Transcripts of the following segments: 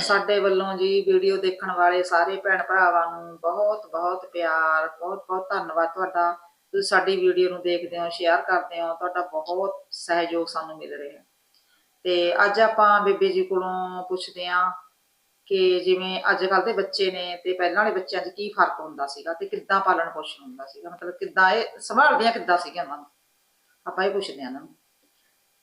ਸਾਡੇ ਵੱਲੋਂ ਜੀ ਵੀਡੀਓ ਦੇਖਣ ਵਾਲੇ ਸਾਰੇ ਭੈਣ ਭਰਾਵਾਂ ਨੂੰ ਬਹੁਤ ਬਹੁਤ ਪਿਆਰ, ਬਹੁਤ ਬਹੁਤ ਧੰਨਵਾਦ ਤੁਹਾਡਾ। ਤੁਸੀਂ ਸਾਡੀ ਵੀਡੀਓ ਨੂੰ ਦੇਖਦੇ ਹੋ ਸ਼ੇਅਰ ਕਰਦੇ ਹੋ, ਤੁਹਾਡਾ ਬਹੁਤ ਸਹਿਯੋਗ ਸਾਨੂੰ ਮਿਲ ਰਿਹਾ ਤੇ ਅੱਜ ਆਪਾਂ ਬੇਬੇ ਜੀ ਕੋਲੋਂ ਪੁੱਛਦੇ ਹਾਂ ਕਿ ਜਿਵੇਂ ਅੱਜ ਕੱਲ ਦੇ ਬੱਚੇ ਨੇ ਤੇ ਪਹਿਲਾਂ ਵਾਲੇ ਬੱਚਿਆਂ 'ਚ ਕੀ ਫ਼ਰਕ ਹੁੰਦਾ ਸੀਗਾ ਤੇ ਕਿੱਦਾਂ ਪਾਲਣ ਪੋਸ਼ਣ ਹੁੰਦਾ ਸੀਗਾ? ਮਤਲਬ ਕਿੱਦਾਂ ਇਹ ਸੰਭਾਲਦੇ ਆ, ਕਿੱਦਾਂ ਸੀਗੇ ਉਹਨਾਂ ਨੂੰ? ਆਪਾਂ ਇਹ ਪੁੱਛਦੇ ਹਾਂ ਇਹਨਾਂ ਨੂੰ।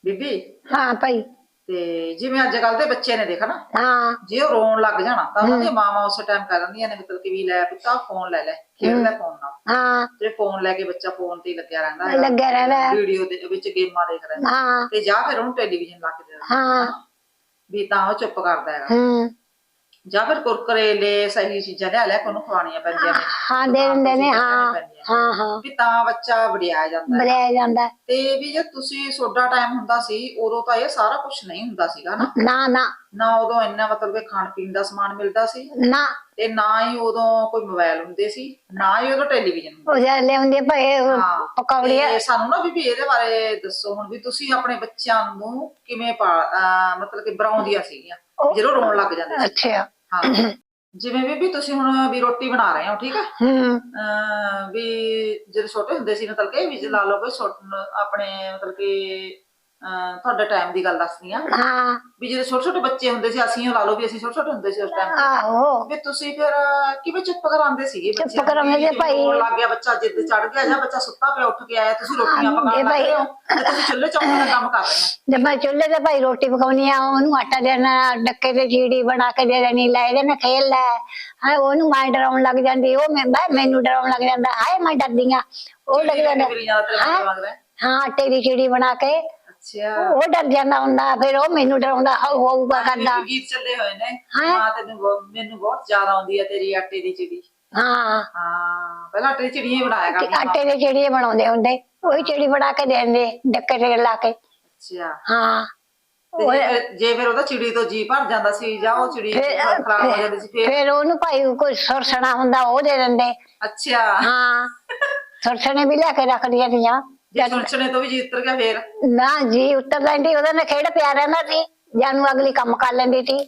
ਬੀਬੀ? ਹਾਂ, ਭਾਈ। ਤੇ ਜਿਵੇਂ ਅੱਜ ਕੱਲ ਦੇ ਬੱਚੇ ਨੇ ਦੇਖਣਾ ਹਾਂ। ਜੇ ਉਹ ਰੋਣ ਲੱਗ ਜਾਣਾ ਤਾਂ ਉਹਨਾਂ ਦੀਆਂ ਮਾਵਾਂ ਉਸੇ ਟਾਈਮ ਕਰ ਦਿੰਦੀਆਂ ਨੇ ਮਤਲਬ ਕਿ ਵੀ ਲੈ ਪੁੱਤਾ ਫੋਨ ਲੈ ਲੈ ਖੇਡ ਲੈ ਫੋਨ ਨਾਲ। ਹਾਂ। ਜੇ ਫੋਨ ਲੈ ਕੇ ਬੱਚਾ ਫੋਨ ਤੇ ਹੀ ਲੱਗਿਆ ਰਹਿੰਦਾ ਹੈ। ਲੱਗਿਆ ਰਹਿੰਦਾ। ਵੀਡੀਓ ਦੇ ਵਿੱਚ ਗੇਮਾਂ ਦੇਖ ਰਿਹਾ। ਹਾਂ। ਤੇ ਜਾਂ ਫਿਰ ਉਹਨੂੰ ਟੈਲੀਵਿਜ਼ਨ ਲਾ ਕੇ ਦੇ ਦਿੰਦਾ ਹਾਂ। ਵੀ ਤਾਂ ਉਹ ਚੁੱਪ ਕਰਦਾ ਹੈਗਾ। ਹੂੰ। ਜਾਂ ਫਿਰ ਕੁਰਕਰੇ ਲੈ ਸਹੀ ਚੀਜ਼ਾਂ ਲੈ ਕੇ ਉਹਨੂੰ ਖਵਾਉਣੀਆਂ ਪੈਂਦੀਆਂ ਨੇ। ਹਾਂ ਦੇ ਦਿੰਦੇ ਨੇ ਹਾਂ। ਹਾਂ ਹਾਂ। ਵੀ ਤਾਂ ਬੱਚਾ ਵੜਿਆ ਜਾਂਦਾ ਹੈ। ਬਲਿਆ ਜਾਂਦਾ ਹੈ। ਤੇ ਵੀ ਜੇ ਤੁਸੀਂ ਸੋਡਾ ਟਾਈਮ ਹੁੰਦਾ ਸੀ ਉਦੋਂ ਤਾਂ ਇਹ ਸਾਰਾ ਕੁਝ ਨਹੀਂ ਹੁੰਦਾ ਸੀਗਾ ਨਾ। ਨਾ ਨਾ। ਨਾ ਉਦੋਂ ਇੰਨਾ ਮਤਲਬ ਕਿ ਖਾਣ ਪੀਣ ਦਾ ਸਮਾਨ ਮਿਲਦਾ ਸੀ। ਨਾ। ਤੇ ਨਾ ਹੀ ਉਦੋਂ ਕੋਈ ਮੋਬਾਈਲ ਹੁੰਦੇ ਸੀ ਨਾ ਹੀ ਉਦੋਂ ਟੈਲੀਵਿਜ਼ਨ ਹੁੰਦਾ ਉਹ ਜਿਹੜੇ ਲਿਆਉਂਦੇ ਭਾਈ ਹਾਂ। ਪਕੌੜੀਆਂ। ਤੇ ਸਾਨੂੰ ਨਾ ਬੀਬੀ ਇਹਦੇ ਬਾਰੇ ਦੱਸੋ ਹੁਣ ਵੀ ਤੁਸੀਂ ਆਪਣੇ ਬੱਚਿਆਂ ਨੂੰ ਕਿਵੇਂ ਅਹ ਮਤਲਬ ਕਿ ਬਰਾਉਂਦੀਆਂ ਸੀਗੀਆਂ ਜਦੋਂ ਰੋਣ ਲੱਗ ਜਾਂਦੇ ਸੀ। ਅੱਛਾ। ਹਾਂ। ਜਿਵੇਂ ਬੀਬੀ ਤੁਸੀਂ ਹੁਣ ਵੀ ਰੋਟੀ ਬਣਾ ਰਹੇ ਹੋ ਠੀਕ ਹੈ ਹੂੰ। ਅਹ ਵੀ ਜਦੋਂ ਛੋਟੇ ਹੁੰਦੇ ਸੀ ਮਤਲਬ ਕਿ ਵੀ ਜੇ ਲਾ ਲਓ ਕੋਈ ਛੋਟ- ਆਪਣੇ ਮਤਲਬ ਕਿ ਤੁਹਾਡੇ ਟਾਈਮ ਦੀ ਗੱਲ ਦੱਸਦੀ ਆ ਹਾਂ। ਵੀ ਜਦੋਂ ਛੋਟੇ ਛੋਟੇ ਬੱਚੇ ਹੁੰਦੇ ਸੀ ਅਸੀਂ ਉਹ ਲਾ ਲਓ ਵੀ ਅਸੀਂ ਛੋਟੇ ਛੋਟੇ ਹੁੰਦੇ ਸੀ ਉਸ ਟਾਈਮ ਆਹੋ। ਵੀ ਤੁਸੀਂ ਫਿਰ ਕਿਵੇਂ ਚੁੱਪ ਕਰਾਉਂਦੇ ਸੀਗੇ ਚੁੱਪ ਬੱਚਿਆਂ ਨੂੰ? ਕਰਾਉਂਦੇ ਸੀ ਭਾਈ। ਲੱਗ ਗਿਆ ਬੱਚਾ ਜਿੱਦ ਚੜ ਗਿਆ ਜਾਂ ਬੱਚਾ ਸੁੱਤਾ ਪਿਆ ਉੱਠ ਕੇ ਆਇਆ ਤੁਸੀਂ ਰੋਟੀਆਂ ਪਕਾਉਣ ਲੱਗ। ਰਹੇ ਹੋ ਤੇ ਤੁਸੀਂ ਚੁੱਲ੍ਹੇ ਚੌਂਕੇ ਦਾ ਕੰਮ ਕਰ ਰਹੇ ਹੋ। ਜਦ ਮੈਂ ਚੁੱਲ੍ਹੇ ਤੇ ਭਾਈ ਰੋਟੀ ਪਕਾਉਣੀ ਆ ਉਹਨੂੰ ਆਟਾ ਦੇਣਾ ਡੱਕੇ ਤੇ ਚੀੜੀ ਬਣਾ ਕੇ ਦੇ ਦੇਣੀ ਲੈ ਇਹਦੇ ਨਾਲ ਖੇਲ ਲੈ। ਹਾਂ ਉਹਨੂੰ ਮੈਂ ਡਰਾਉਣ ਲੱਗ ਜਾਂਦੀ ਉਹ ਮੈਂ ਮੈਨੂੰ ਡਰਾਉਣ ਲੱਗ ਜਾਂਦਾ ਹਾਏ ਮੈਂ ਡਰਦੀ ਆ ਉਹ ਲੱਗ ਜਾਂਦਾ ਹਾਂ? ਆਟੇ ਦੀ ਚੀੜੀ ਬਣਾ ਕੇ ਅੱਛਾ। ਉਹ ਡਰ ਜਾਂਦਾ ਹੁੰਦਾ ਫਿਰ ਉਹ ਮੈਨੂੰ ਡਰਾਉਂਦਾ ਹਾਉ ਹਾਉਗਾ ਕਰਦਾ। ਮੇਰੇ ਗੀਤ ਚੱਲੇ ਹੋਏ ਨੇ। ਹਾਂ। ਹਾਂ ਤੈਨੂੰ ਬਹੁਤ- ਮੈਨੂੰ ਬਹੁਤ ਯਾਦ ਆਉਂਦੀ ਹੈ ਤੇਰੀ ਆਟੇ ਦੀ ਚਿੜੀ। ਹਾਂ। ਹਾਂ ਪਹਿਲਾਂ ਆਟੇ ਦੀ ਚਿੜੀਆਂ ਹੀ ਬਣਾਇਆ ਕਰਦੀਆਂ ਆਟੇ ਦੀ ਚਿੜੀ ਬਣਾਉਂਦੇ ਹੁੰਦੇ। ਉਹੀ ਚਿੜੀ ਬਣਾ ਕੇ ਦੇ ਦਿੰਦੇ ਡੱਕੇ ਤੇ ਲਾ ਕੇ। ਅੱਛਾ। ਹਾਂ। ਤੇ ਜੇ ਫਿਰ- ਜੇ ਫਿਰ ਉਹਦਾ ਚਿੜੀ ਤੋਂ ਜੀ ਭਰ ਜਾਂਦਾ ਸੀ ਜਾਂ ਉਹ ਚਿੜੀ ਫਿਰ- ਖਰਾਬ ਹੋ ਜਾਂਦੀ ਸੀ ਫਿਰ ਫਿਰ ਉਹਨੂੰ ਭਾਈ ਕੋਈ ਸੁਰਸਣਾ ਹੁੰਦਾ ਉਹ ਦੇ ਦਿੰਦੇ। ਅੱਛਾ। ਹਾਂ। ਸੁਰਸਣੇ ਵੀ ਲਿਆ ਕੇ ਰੱਖ ਦੀਆਂ ਤੀਆਂ। ਜੇ ਸੁਣਚਣੇ ਤੋਂ ਵੀ ਜੀ ਉਤਰ ਗਿਆ ਫਿਰ। ਨਾ ਜੀ ਉੱਤਰ ਲੈਂਦੀ ਉਹਦੇ ਨਾਲ ਖੇਡ ਪਿਆ ਰਹਿੰਦਾ ਸੀ ਜਾਨੂੰ ਅਗਲੀ ਕੰਮ ਕਰ ਲੈਂਦੀ ਸੀ।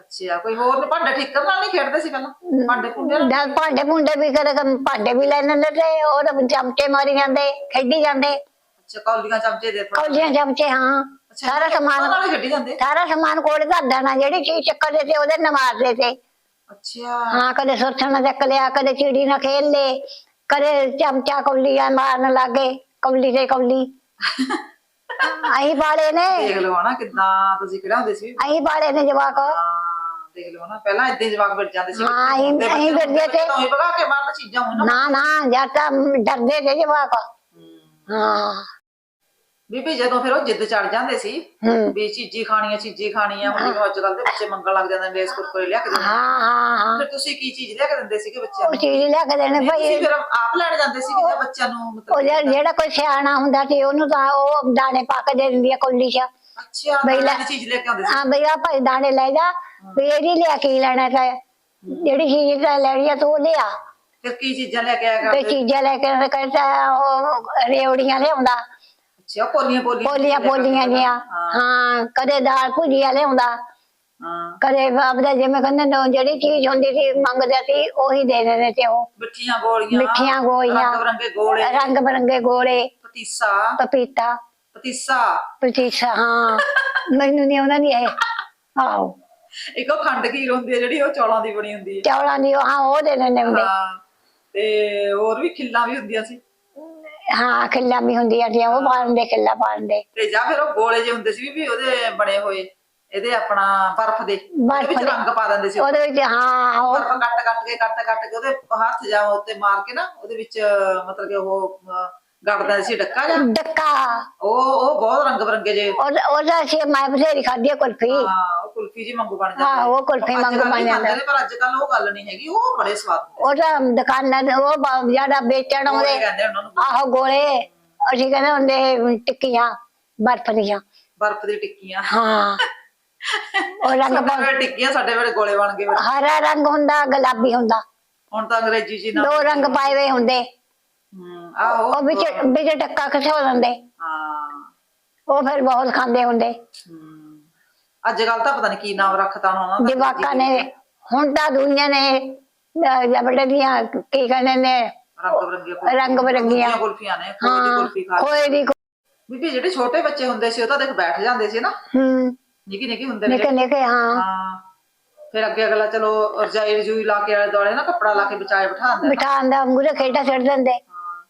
ਅੱਛਾ ਕੋਈ ਹੋਰ ਨੀ ਭਾਂਡੇ ਠੀਕਰ ਨਾਲ ਨਹੀਂ ਖੇਡਦੇ ਸੀ ਪਹਿਲਾਂ? ਭਾਂਡੇ ਭੁੰਡੇ ਨਾਲ ਭਾਂਡੇ ਭੁੰਡੇ ਵੀ ਕਦੇ ਕਦੇ ਭਾਂਡੇ ਵੀ ਲੈ ਲੈਂਦੇ ਤੇ ਉਹਦੇ ਚਮਚੇ ਮਾਰੀ ਜਾਂਦੇ ਖੇਡੀ ਜਾਂਦੇ। ਅੱਛਾ ਕੌਲੀਆਂ ਚਮਚੇ ਦੇ ਥੋੜਾ ਕੌਲੀਆਂ ਚਮਚੇ ਹਾਂ। ਸਾਰਾ ਸਮਾਨ ਨਾਲ ਖੇਡੀ ਜਾਂਦੇ? ਸਾਰਾ ਸਮਾਨ ਕੋਲ ਧਰ ਦੇਣਾ ਜਿਹੜੀ ਚੀਜ਼ ਚੱਕਦੇ ਤੇ ਉਹਦੇ ਨਾਲ ਮਾਰਦੇ ਤੇ ਅੱਛਾ। ਹਾਂ ਕਦੇ ਸੁਰਸਣਾ ਚੱਕ ਲਿਆ ਕਦੇ ਚਿੜੀ ਨਾਲ ਖੇਲ ਲੇ ਕਦੇ ਚਮਚਾ ਕੌਲੀਆਂ ਮਾਰਨ ਲੱਗੇ ਕੌਲੀ ਤੇ ਕੌਲੀ ਅਹੀਂ ਪਾਲੇ ਨੇ। ਦੇਖ ਲਓ ਨਾ ਕਿੱਦਾਂ ਤੁਸੀਂ ਖਿਡਾਉਂਦੇ ਸੀ। ਅਹੀਂ ਪਾਲੇ ਨੇ ਜਵਾਕ। ਹਾਂ ਦੇਖ ਲਓ ਨਾ ਪਹਿਲਾਂ ਇੱਦਾਂ ਜਵਾਕ ਜਾਂਦੇ ਸੀ। ਹਾਂ, ਅਸੀਂ ਫਿਰਦੇ ਹੁੰਦੇ ਤੇ। ਤਾਂ ਹੀ ਭਗਾ ਕੇ ਮਾਰਨ ਚੀਜ਼ਾਂ ਹੁਣ ਨਾ। ਨਾ ਜਾਂ ਤਾਂ ਡਰਦੇ ਤੇ ਜਵਾਕ। ਹਾਂ। ਬੀਬੀ ਜਦੋਂ ਫਿਰ ਉਹ ਜਿੱਦ ਚੜ ਜਾਂਦੇ ਸੀ ਹੂੰ। ਵੀ ਚੀਜ਼ੀ ਖਾਣੀ ਹੈ ਚੀਜ਼ੀ ਖਾਣੀ ਹੈ ਹੁਣ ਜਿਵੇਂ ਅੱਜ ਕੱਲ ਦੇ ਬੱਚੇ ਮੰਗਣ ਲੱਗ ਜਾਂਦੇ ਨੇ ਲੇਸ ਕੁਰਕੁਰੇ ਲਿਆ ਕੇ ਦਿੰਦੇ ਹਾਂ ਹਾਂ ਹਾਂ। ਫਿਰ ਤੁਸੀਂ ਕੀ ਚੀਜ਼ ਲਿਆ ਕੇ ਦਿੰਦੇ ਸੀਗੇ ਬੱਚਿਆਂ ਉਹ ਨੂੰ ਚੀਜ਼ ਲਿਆ ਕੇ ਦੇਣੇ ਭਾਈ। ਤੁਸੀਂ ਫਿਰ ਆਪ ਲੈਣ ਜਾਂਦੇ ਸੀਗੇ ਜਾਂ ਬੱਚਿਆਂ ਨੂੰ ਮਤਲਬ ਉਹ ਜਿਹੜਾ ਜਿਹੜਾ ਕੋਈ ਸਿਆਣਾ ਹੁੰਦਾ ਸੀ ਉਹਨੂੰ ਤਾਂ ਉਹ ਦਾਣੇ ਪਾ ਕੇ ਦੇ ਦਿੰਦੀ ਆ ਕੋਲੀ ਚ। ਅੱਛਾ ਬਈ ਲੈ- ਦੀ ਚੀਜ਼ ਲੈ ਕੇ ਆਉਂਦੇ ਸੀ। ਹਾਂ ਭਈਆ ਭਾਈ ਦਾਣੇ ਲੈ ਜਾ ਵੀ ਇਹਦੀ ਲਿਆ ਕੀ ਲੈਣਾ ਤਾਂ। ਜਿਹੜੀ ਚੀਜ਼ ਤਾਂ ਲੈਣੀ ਆ ਤੂੰ ਲਿਆ। ਫਿਰ ਕੀ ਚੀਜ਼ਾਂ ਲੈ ਕੇ ਆਇਆ ਤੇ ਕਰਦੇ? ਚੀਜ਼ਾਂ ਲੈ ਕੇ ਕਹਿੰਦਾ ਉਹ ਰੇਵੜੀਆਂ ਲਿਆਉਂਦਾ। ਅੱਛਾ ਪੋਲੀਆਂ ਪੋਲੀਆਂ ਪੋਲੀਆਂ ਪੋਲੀਆਂ ਜੀਆਂ ਹਾਂ। ਕਦੇ ਦਾਲ ਭੁਜੀਆ ਲਿਆਉਂਦਾ ਹਾਂ। ਕਦੇ ਆਪਦਾ ਜਿਵੇਂ ਕਹਿੰਦੇ ਨੇ ਜਿਹੜੀ ਚੀਜ਼ ਹੁੰਦੀ ਸੀ ਮੰਗਦੇ ਸੀ ਉਹੀ ਦੇ ਦਿੰਦੇ ਤੇ ਉਹ। ਮਿੱਠੀਆਂ ਗੋਲੀਆਂ ਮਿੱਠੀਆਂ ਗੋਲੀਆਂ ਰੰਗ ਬਰੰਗੇ ਗੋਲੇ। ਰੰਗ ਬਰੰਗੇ ਗੋਲੇ ਪਤੀਸਾ। ਪਪੀਤਾ। ਪਤੀਸਾ। ਪਤੀਸਾ ਹਾਂ। ਮੈਨੂੰ ਨਹੀਂ ਆਉਂਦਾ ਨਹੀਂ ਇਹ। ਆਓ ਇੱਕ ਖੰਡ ਖੀਰ ਹੁੰਦੀ ਹੈ ਜਿਹੜੀ ਉਹ ਚੌਲਾਂ ਦੀ ਬਣੀ ਹੁੰਦੀ ਹੈ। ਚੌਲਾਂ ਦੀ ਉਹ- ਹਾਂ ਉਹ ਦੇ ਦਿੰਦੇ ਹੁੰਦੇ। ਹਾਂ। ਤੇ ਹੋਰ ਵੀ ਖਿੱਲਾਂ ਵੀ ਹੁੰਦੀਆਂ ਸੀ। ਹਾਂ ਖਿੱਲਾ ਵੀ ਹੁੰਦੀਆਂ ਸੀ ਉਹ ਪਾਉਂਦੇ ਖਿੱਲਾ ਪਾਉਂਦੇ ਤੇ ਜਾਂ ਫਿਰ ਉਹ ਗੋਲੇ ਜੇ ਹੁੰਦੇ ਸੀ ਵੀ ਉਹਦੇ ਬਣੇ ਹੋਏ ਇਹਦੇ ਆਪਣਾ ਬਰਫ਼ ਦੇ ਉਹਦੇ ਵਿੱਚ। ਰੰਗ ਪਾ ਦਿੰਦੇ ਸੀ ਉਹਦੇ ਵਿੱਚ ਹਾਂ ਉਹ ਬਰਫ਼ ਕੱਟ ਕੱਟ ਕੇ ਕੱਟ ਕੱਟ ਕੇ ਉਹਦੇ ਹੱਥ ਜਾਂ ਉੱਤੇ ਮਾਰ ਕੇ ਨਾ ਉਹਦੇ ਵਿੱਚ ਮਤਲਬ ਕਿ ਉਹ ਗੜਦਾ ਸੀ ਡੱਕਾ ਜਾਂ? ਡੱਕਾ। ਉਹ ਉਹ ਬਹੁਤ ਰੰਗ ਬਰੰਗੇ ਜੇ। ਉਹ ਉਹਦਾ ਸੀ ਮੈਂ ਬਥੇਰੀ ਖਾਧੀ ਆ ਕੁਲਫੀ। ਹਾਂ ਉਹ ਕੁਲਫੀ ਜੀ ਮੰਗੂ ਬਣ ਜਾਂਦੀ ਹਾਂ, ਉਹ ਕੁਲਫੀ ਕੱਲ੍ਹ ਬਣ ਜਾਂਦਾ। ਪਰ ਅੱਜ ਕੱਲ ਉਹ ਗੱਲ ਨਹੀਂ ਹੈਗੀ ਉਹ ਬੜੇ ਸਵਾਦ ਹੁੰਦੇ ਉਹਦਾ ਦੁਕਾਨਾਂ ਉਹ ਜਿਹੜਾ ਵੇਚਣ ਆਉਂਦੇ ਆਹੋ ਗੋਲੇ ਅਸੀਂ ਕਹਿੰਦੇ ਹੁੰਦੇ ਟਿੱਕੀਆਂ ਬਰਫ ਦੀਆਂ। ਬਰਫ਼ ਦੀ ਟਿੱਕੀਆਂ। ਹਾਂ। ਉਹ ਰੰਗ ਵੇਲੇ ਟਿੱਕੀਆਂ ਸਾਡੇ ਵੇਲੇ ਗੋਲੇ ਬਣ ਗਏ। ਹਰਾ ਰੰਗ ਹੁੰਦਾ ਗੁਲਾਬੀ ਹੁੰਦਾ। ਹੁਣ ਤਾਂ ਅੰਗਰੇਜ਼ੀ ਜੀ ਨਾ ਦੋ ਰੰਗ ਪਾਏ ਹੋਏ ਹੁੰਦੇ। ਆਹੋ। ਉਹ ਵਿੱਚ ਵਿੱਚ ਟੱਕਾ ਕਿਸੇ ਹੋ ਦਿੰਦੇ ਹਾਂ। ਉਹ ਫਿਰ ਬਹੁਤ ਖਾਂਦੇ ਹੁੰਦੇ। ਅੱਜ ਕੱਲ ਤਾਂ ਪਤਾ ਨਹੀਂ ਕੀ ਨਾਮ ਰੱਖਤਾ ਉਹਨਾਂ ਦਾ ਜਵਾਕਾਂ ਨੇ ਹੁਣ ਤਾਂ ਦੁਨੀਆ ਨੇ ਜਬੜੇ ਦੀਆਂ ਕੀ ਕਹਿੰਦੇ ਨੇ ਰੰਗ ਬਰੰਗੀਆਂ ਕੁਲਫੀਆਂ। ਨੇ ਕੋਈ ਦੀ ਕੁਲਫੀ ਖਾ। ਕੋਈ ਦੀ ਬੀਬੀ ਜਿਹੜੇ ਛੋਟੇ ਬੱਚੇ ਹੁੰਦੇ ਸੀ ਉਹ ਤਾਂ ਦੇਖ ਬੈਠ ਜਾਂਦੇ ਸੀ ਨਾ। ਹੂੰ। ਨਿੱਕੀ ਨਿੱਕੀ ਹੁੰਦੇ ਨੇ ਨਿੱਕੇ ਨਿੱਕੇ ਹਾਂ। ਫਿਰ ਅੱਗੇ ਅਗਲਾ ਚਲੋ ਰਜਾਈ ਰਜੂਈ ਲਾ ਕੇ ਆਲੇ ਦੁਆਲੇ ਨਾ ਕੱਪੜਾ ਲਾ ਕੇ ਵਿਚਾਏ ਬਿਠਾ ਦਿੰਦੇ ਬਿਠਾਉਣ ਦਾ ਮੂਰੇ ਖੇਡਾਂ ਛੱਡ ਦਿੰਦੇ।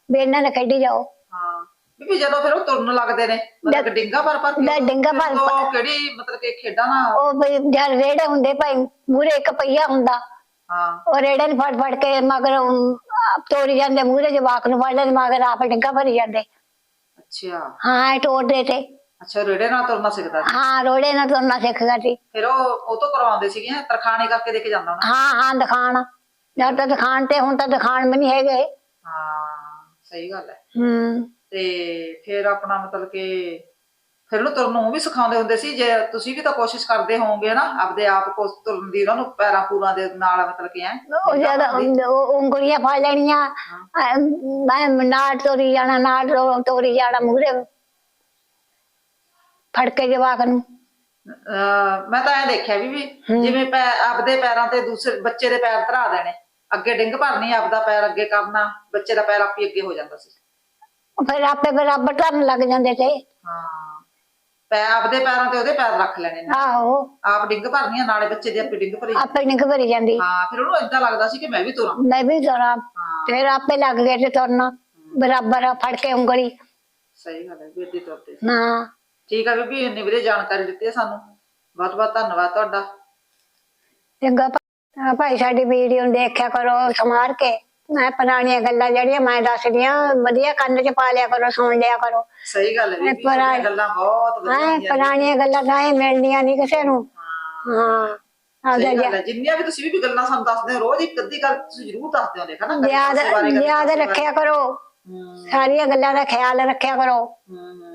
ਵੀ ਇਹਨਾਂ ਨੇ ਖੇਡੀ ਜਾਓ। ਹਾਂ। ਬੀਬੀ ਜਦੋਂ ਫਿਰ ਉਹ ਤੁਰਨ ਲੱਗਦੇ ਨੇ ਮਤਲਬ ਕਿ ਡਿੰਗਾ ਭਰ ਕੇ ਲੈ ਡਿੰਗਾ ਭਰ- ਉਹ ਕਿਹੜੀ ਮਤਲਬ ਕਿ ਖੇਡਾਂ ਨਾ ਉਹ ਵੀ ਜਦ ਰੇੜੇ ਹੁੰਦੇ ਭਾਈ ਮੂਰੇ ਇੱਕ ਪਈਆ ਹੁੰਦਾ। ਹਾਂ। ਉਹ ਰੇੜੇ ਨੂੰ ਫੜ ਫੜ ਕੇ ਮਗਰ ਤੋਰੀ ਜਾਂਦੇ ਮੂਰੇ ਜਵਾਕ ਨੂੰ ਫੜ ਲੈਂਦੇ ਮਗਰ ਆਪ ਡਿੰਗਾ ਭਰੀ ਜਾਂਦੇ। ਅੱਛਾ। ਹਾਂ ਇਹ ਟੋਟਦੇ ਤੇ। ਅੱਛਾ ਰੇੜੇ ਨਾਲ ਤੁਰਨਾ ਸਿੱਖਦਾ ਸੀ। ਹਾਂ ਰੋੜੇ ਨਾਲ ਤੁਰਨਾ ਸਿੱਖ ਗਿਆ ਸੀ। ਫਿਰ ਉਹ ਉਹ ਤੋਂ ਕਰਵਾਉਂਦੇ ਸੀਗੇ ਤਰਖਾਣੀ ਕਰਕੇ ਦੇ ਕੇ ਜਾਂਦਾ ਹਾਂ ਹਾਂ ਦਿਖਾਣ। ਜਦ ਤੱਕ ਦਿਖਾਣ ਤੇ ਹੁਣ ਤਾਂ ਦਿਖਾਣ ਵੀ ਨਹੀਂ ਹੈਗੇ। ਹਾਂ। ਸਹੀ ਗੱਲ ਹੈ। ਹੂੰ। ਤੇ ਫਿਰ ਆਪਣਾ ਮਤਲਬ ਕਿ ਫਿਰ ਉਹਨੂੰ ਤੁਰਨ ਨੂੰ ਵੀ ਸਿਖਾਉਂਦੇ ਹੁੰਦੇ ਸੀ ਜੇ ਤੁਸੀਂ ਵੀ ਤਾਂ ਕੋਸ਼ਿਸ਼ ਕਰਦੇ ਹੋਵੋਗੇ ਨਾ ਆਪਦੇ ਆਪ ਕੋ ਤੁਰਨ ਦੀ ਉਹਨਾਂ ਨੂੰ ਪੈਰਾਂ ਪੂਰਾਂ ਦੇ ਨਾਲ ਮਤਲਬ ਕਿ ਐ ਉਹ ਜਦ ਉਹ ਉਂਗਲੀਆਂ ਫੜ ਲੈਣੀਆਂ ਮੈਂ ਨਾਲ ਤੋਰੀ ਜਾਣਾ ਨਾਲ ਤੋਰੀ ਜਾਣਾ ਮੂਰੇ ਫੜ ਕੇ ਜਵਾਕ ਨੂੰ। ਮੈਂ ਤਾਂ ਐ ਦੇਖਿਆ ਵੀ ਜਿਵੇਂ ਆਪਦੇ ਪੈਰਾਂ ਤੇ ਦੂਸਰੇ ਬੱਚੇ ਦੇ ਪੈਰ ਧਰਾ ਦੇਣੇ। ਅੱਗੇ ਡਿੰਗ ਭਰਨੀ ਆਪਦਾ ਪੈਰ ਅੱਗੇ ਕਰਨਾ ਬੱਚੇ ਦਾ ਪੈਰ ਆਪੇ ਅੱਗੇ ਹੋ ਜਾਂਦਾ ਸੀ। ਫਿਰ ਆਪੇ ਬਰਾਬਰ ਧਰਨ ਲੱਗ ਜਾਂਦੇ ਤੇ। ਹਾਂ ਪੈ ਆਪਦੇ ਪੈਰਾਂ ਤੇ ਉਹਦੇ ਪੈਰ ਰੱਖ ਲੈਣੇ ਨੇ। ਆਹੋ। ਆਪ ਡਿੰਗ ਭਰਨੀਆਂ ਨਾਲੇ ਬੱਚੇ ਦੇ ਆਪੇ ਡਿੰਗ ਭਰੀ। ਆਪੇ ਨਿਕ ਭਰੀ ਜਾਂਦੀ। ਹਾਂ ਫਿਰ ਉਹਨੂੰ ਏਦਾਂ ਲੱਗਦਾ ਸੀ ਕਿ ਮੈਂ ਵੀ ਤੁਰਾਂ। ਮੈਂ ਵੀ ਤੁਰਾਂ। ਹਾਂ। ਫਿਰ ਆਪੇ ਲੱਗ ਗਏ ਤੇ ਤੁਰਨਾ। ਬਰਾਬਰ ਫੜ ਕੇ ਉਂਗਲੀ। ਸਹੀ ਗੱਲ ਹੈ ਹੀ ਤੁਰਦੇ ਸੀ। ਨਾ ਠੀਕ ਆ ਬੀਬੀ ਇੰਨੀ ਵਧੀਆ ਜਾਣਕਾਰੀ ਦਿੱਤੀ ਹੈ ਸਾਨੂੰ। ਬਹੁਤ ਬਹੁਤ ਧੰਨਵਾਦ ਤੁਹਾਡਾ। ਚੰਗਾ ਆਹ ਭਾਈ ਸਾਡੀ ਵੀਡੀਓ ਨੂੰ ਦੇਖਿਆ ਕਰੋ ਸਮਾਰ ਕੇ। ਮੈਂ ਪੁਰਾਣੀਆਂ ਗੱਲਾਂ ਜਿਹੜੀਆਂ ਮੈਂ ਦੱਸਦੀਆਂ ਵਧੀਆ ਕੰਨ 'ਚ ਪਾ ਲਿਆ ਕਰੋ ਸੁਣ ਲਿਆ ਕਰੋ। ਸਹੀ ਗੱਲ ਹੈ ਬੀਬੀ ਪੁਰਾਣੀ- ਤੁਹਾਡੀਆਂ ਗੱਲਾਂ ਬਹੁਤ ਵਧੀਆ ਹਾਂ ਹੁੰਦੀਆਂ ਨੇ। ਪੁਰਾਣੀਆਂ ਗੱਲਾਂ ਤਾਂ ਇਹ ਮਿਲਦੀਆਂ ਨਹੀਂ ਕਿਸੇ ਨੂੰ। ਹਾਂ। ਹਾਂ ਸਹੀ ਗੱਲ ਹੈ ਜਿੰਨੀਆਂ ਵੀ ਤੁਸੀਂ ਵੀ ਗੱਲਾਂ ਸਾਨੂੰ ਦੱਸਦੇ ਹੋ ਰੋਜ਼ ਇੱਕ ਅੱਧੀ ਗੱਲ ਤੁਸੀਂ ਜ਼ਰੂਰ ਦੱਸਦੇ ਹੋ ਦੇਖਾ ਨਾ ਕਦੇ ਯਾਦ ਕਿਸੇ ਬਾਰੇ, ਕਦੇ ਯਾਦ ਕਿਸੇ ਬਾਰੇ। ਰੱਖਿਆ ਕਰੋ। ਹੂੰ, ਸਾਰੀਆਂ ਗੱਲਾਂ ਦਾ ਖਿਆਲ ਰੱਖਿਆ ਕਰੋ। ਹੂੰ, ਹੂੰ।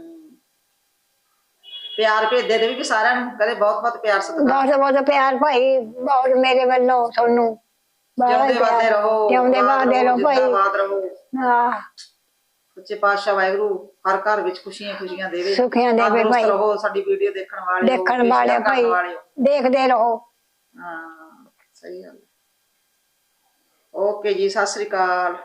ਪਿਆਰ ਭੇਜਦੇ ਦੇ ਵੀ ਸਾਰਿਆਂ ਨੂੰ ਕਦੇ ਬਹੁਤ ਬਹੁਤ ਪਿਆਰ ਸਤਿਕਾਰ। ਬਹੁਤ ਬਹੁਤ ਪਿਆਰ ਭਾਈ ਬਹੁਤ ਮੇਰੇ ਵੱਲੋਂ ਤੁਹਾਨੂੰ। ਜਿਉਂਦੇ। ਵਾਦੇ ਰਹੋ ਜਿਉਂਦੇ ਵਾਦੇ ਰਹੋ ਭਾਈ। ਜਿੰਦਾਬਾਦ ਰਹੋ। ਹਾਂ ਸੱਚੇ ਪਾਤਸ਼ਾਹ ਵਾਹਿਗੁਰੂ ਹਰ ਘਰ ਵਿੱਚ ਖੁਸ਼ੀਆਂ ਖੁਸ਼ੀਆਂ ਦੇਵੇ। ਸੁਖੀਆਂ ਦੇਵੇ ਭਾਈ। ਰਹੋ ਸਾਡੀ ਵੀਡੀਓ ਦੇਖਣ ਵਾਲੇ ਦੇਖਣ ਵਾਲੇ ਭਾਈ। ਦੇਖਦੇ ਰਹੋ। ਹਾਂ ਸਹੀ ਗੱਲ। ਓਕੇ ਜੀ ਸਤਿ ਸ੍ਰੀ ਅਕਾਲ।